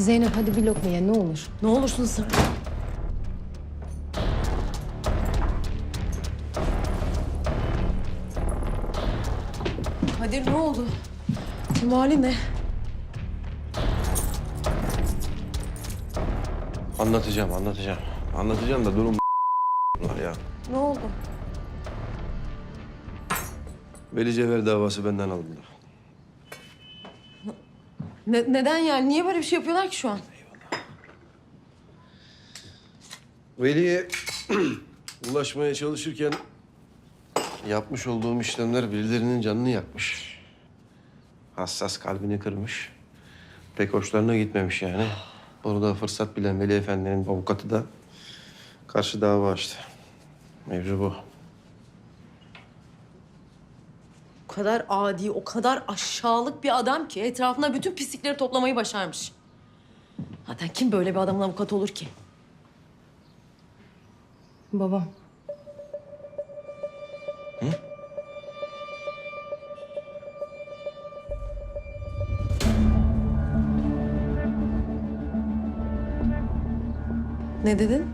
Zeynep hadi bir lokma ye ne olur. Ne olursun sen. Kadir ne oldu? Tüm hali ne? Anlatacağım, anlatacağım. Anlatacağım da durum var ya. Ne oldu? Veli Cevher davası benden alındı. Ne- neden yani? Niye böyle bir şey yapıyorlar ki şu an? Veli'ye ulaşmaya çalışırken yapmış olduğum işlemler birilerinin canını yakmış. Hassas kalbini kırmış. Pek hoşlarına gitmemiş yani. Bunu da fırsat bilen Veli Efendi'nin avukatı da karşı dava açtı. Mevzu bu. O kadar adi, o kadar aşağılık bir adam ki etrafına bütün pislikleri toplamayı başarmış. Zaten kim böyle bir adamın avukatı olur ki? Babam. Ne dedin?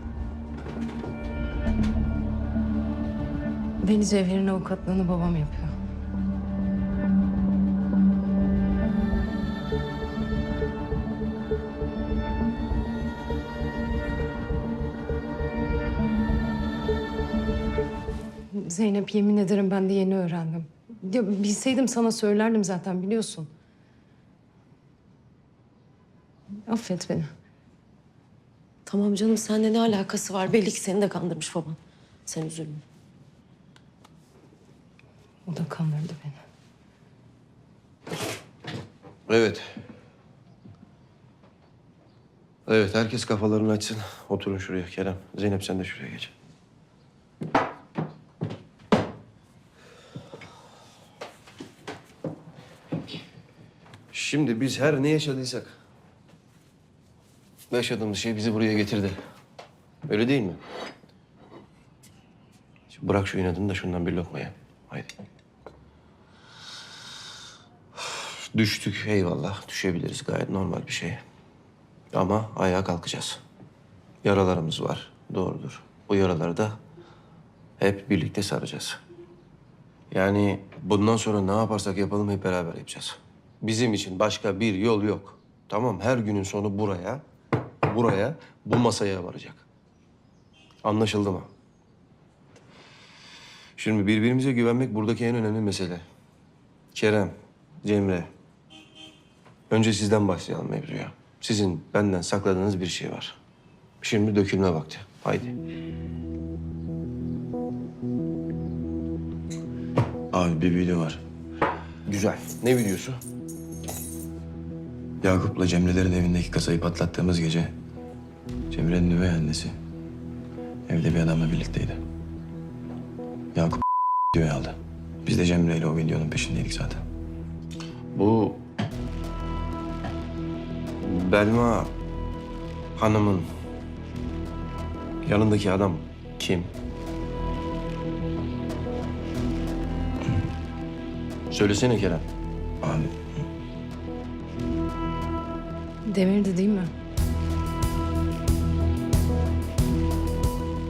Veli Cevher'in avukatlığını babam yapıyor. Zeynep yemin ederim ben de yeni öğrendim. Ya bilseydim sana söylerdim zaten biliyorsun. Affet beni. Tamam canım seninle ne alakası var? Belli ki seni de kandırmış baban. Sen üzülme. O da kandırdı beni. Evet. Evet, herkes kafalarını açsın. Oturun şuraya Kerem. Zeynep sen de şuraya geç. Şimdi biz her ne yaşadıysak... ...yaşadığımız şey bizi buraya getirdi. Öyle değil mi? Şimdi bırak şu inadını da şundan bir lokma ye. Haydi. Düştük eyvallah. Düşebiliriz gayet normal bir şey. Ama ayağa kalkacağız. Yaralarımız var. Doğrudur. Bu yaraları da hep birlikte saracağız. Yani bundan sonra ne yaparsak yapalım hep beraber yapacağız. Bizim için başka bir yol yok. Tamam her günün sonu buraya, buraya, bu masaya varacak. Anlaşıldı mı? Şimdi birbirimize güvenmek buradaki en önemli mesele. Kerem, Cemre. Önce sizden başlayalım mevzuya. Sizin benden sakladığınız bir şey var. Şimdi dökülme vakti. Haydi. Abi bir video var. Güzel. Ne videosu? Yakup'la Cemre'lerin evindeki kasayı patlattığımız gece Cemre'nin üvey annesi evde bir adamla birlikteydi. Yakup videoyu aldı. Biz de Cemre ile o videonun peşindeydik zaten. Bu Belma Hanım'ın yanındaki adam kim? Söylesene Kerem. Abi Demirdi değil mi?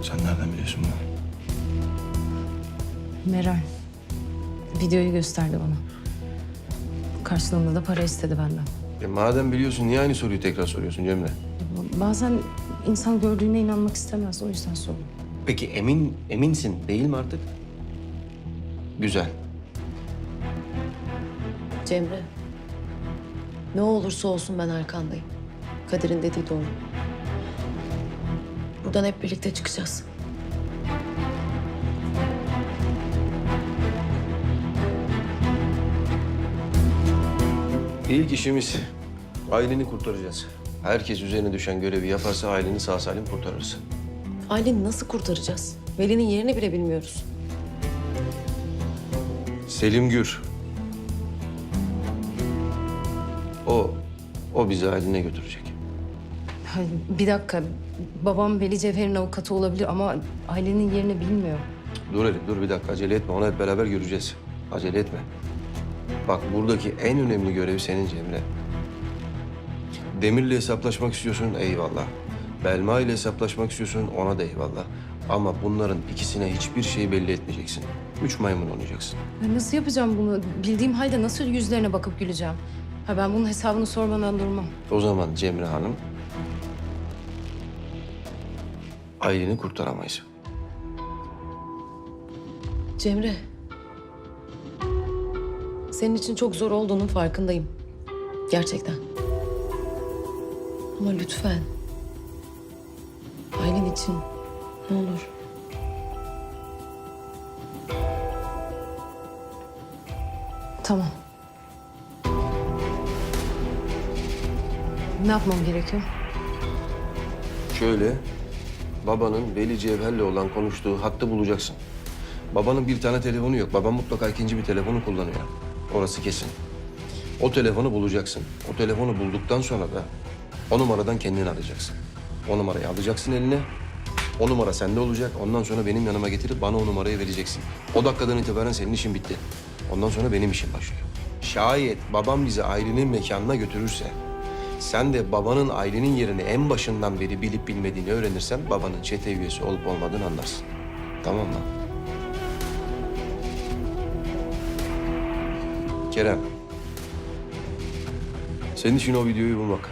sen nereden biliyorsun bunu? Meral. Videoyu gösterdi bana. Karşılığında da para istedi benden. E madem biliyorsun niye aynı soruyu tekrar soruyorsun Cemre? Bazen insan gördüğüne inanmak istemez. O yüzden sordum. Peki emin eminsin değil mi artık? Güzel. Cemre. Ne olursa olsun ben arkandayım. Kadir'in dediği doğru. Buradan hep birlikte çıkacağız. İlk işimiz aileni kurtaracağız. Herkes üzerine düşen görevi yaparsa aileni sağ salim kurtarırız. Aileni nasıl kurtaracağız? Veli'nin yerini bile bilmiyoruz. Selim Gür. O bizi ailine götürecek. Bir dakika. Babam Veli Cevher'in avukatı olabilir ama ailenin yerini bilmiyor. Dur hele, dur bir dakika acele etme. Onu hep beraber göreceğiz. Acele etme. Bak buradaki en önemli görev senin Cemre. Demir'le hesaplaşmak istiyorsun eyvallah. Belma ile hesaplaşmak istiyorsun ona da eyvallah. Ama bunların ikisine hiçbir şey belli etmeyeceksin. Üç maymun oynayacaksın. Ben nasıl yapacağım bunu? Bildiğim halde nasıl yüzlerine bakıp güleceğim? Ha ben bunun hesabını sormadan durmam. O zaman Cemre Hanım... Aylin'i kurtaramayız. Cemre. Senin için çok zor olduğunun farkındayım. Gerçekten. Ama lütfen. Ailen için ne olur. Tamam. Ne yapmam gerekiyor? Şöyle, babanın Veli Cevher'le olan konuştuğu hattı bulacaksın. Babanın bir tane telefonu yok. Babam mutlaka ikinci bir telefonu kullanıyor. Orası kesin. O telefonu bulacaksın. O telefonu bulduktan sonra da o numaradan kendini arayacaksın. O numarayı alacaksın eline. O numara sende olacak. Ondan sonra benim yanıma getirip bana o numarayı vereceksin. O dakikadan itibaren senin işin bitti. Ondan sonra benim işim başlıyor. Şayet babam bizi ailenin mekanına götürürse... ...sen de babanın ailenin yerini en başından beri bilip bilmediğini öğrenirsen... ...babanın çete üyesi olup olmadığını anlarsın. Tamam mı? Kerem. Senin için o videoyu bulmak.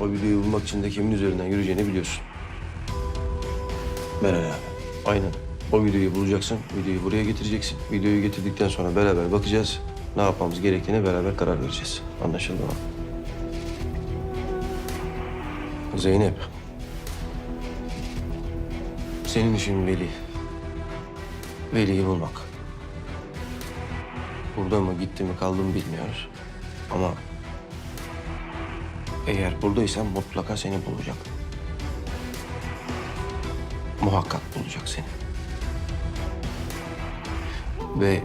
O videoyu bulmak için de kimin üzerinden yürüyeceğini biliyorsun. Meral abi. Aynen. O videoyu bulacaksın, videoyu buraya getireceksin. Videoyu getirdikten sonra beraber bakacağız. Ne yapmamız gerektiğine beraber karar vereceğiz. Anlaşıldı mı? Zeynep. Senin işin Veli. Veli'yi bulmak. Burada mı, gitti mi, kaldı bilmiyoruz. Ama eğer buradaysan mutlaka seni bulacak. Muhakkak bulacak seni. Ve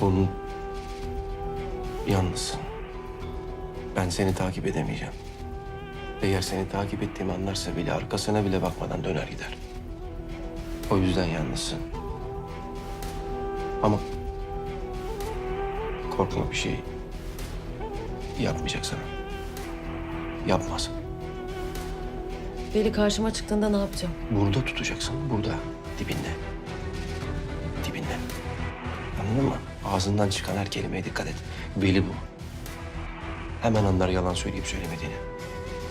bunun yalnızsın. Ben seni takip edemeyeceğim. Eğer seni takip ettiğimi anlarsa bile arkasına bile bakmadan döner gider. O yüzden yalnızsın. Ama korkma bir şey yapmayacak sana. Yapmaz. Veli karşıma çıktığında ne yapacağım? Burada tutacaksın, burada, dibinde. Dibinde. Anladın mı? Ağzından çıkan her kelimeye dikkat et. Veli bu. Hemen anlar yalan söyleyip söylemediğini.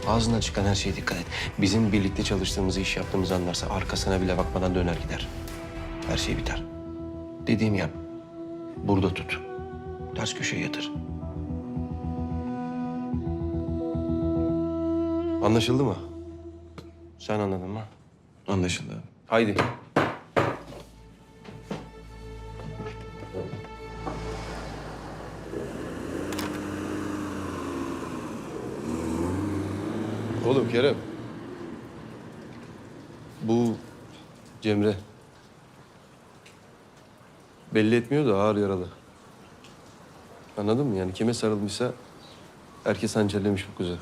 Ağzından çıkan her şeye dikkat et. Bizim birlikte çalıştığımızı, iş yaptığımızı anlarsa arkasına bile bakmadan döner gider. Her şey biter. Dediğimi yap. Burada tut. Ters köşeye yatır. Anlaşıldı mı? Sen anladın mı? Anlaşıldı. Haydi. Oğlum Kerem. Bu Cemre. Belli etmiyor da ağır yaralı. Anladın mı? Yani kime sarılmışsa herkes hançerlemiş bu kızı.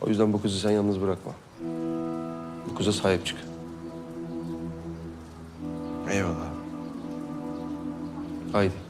O yüzden bu kızı sen yalnız bırakma. Bu kıza sahip çık. Eyvallah. Haydi.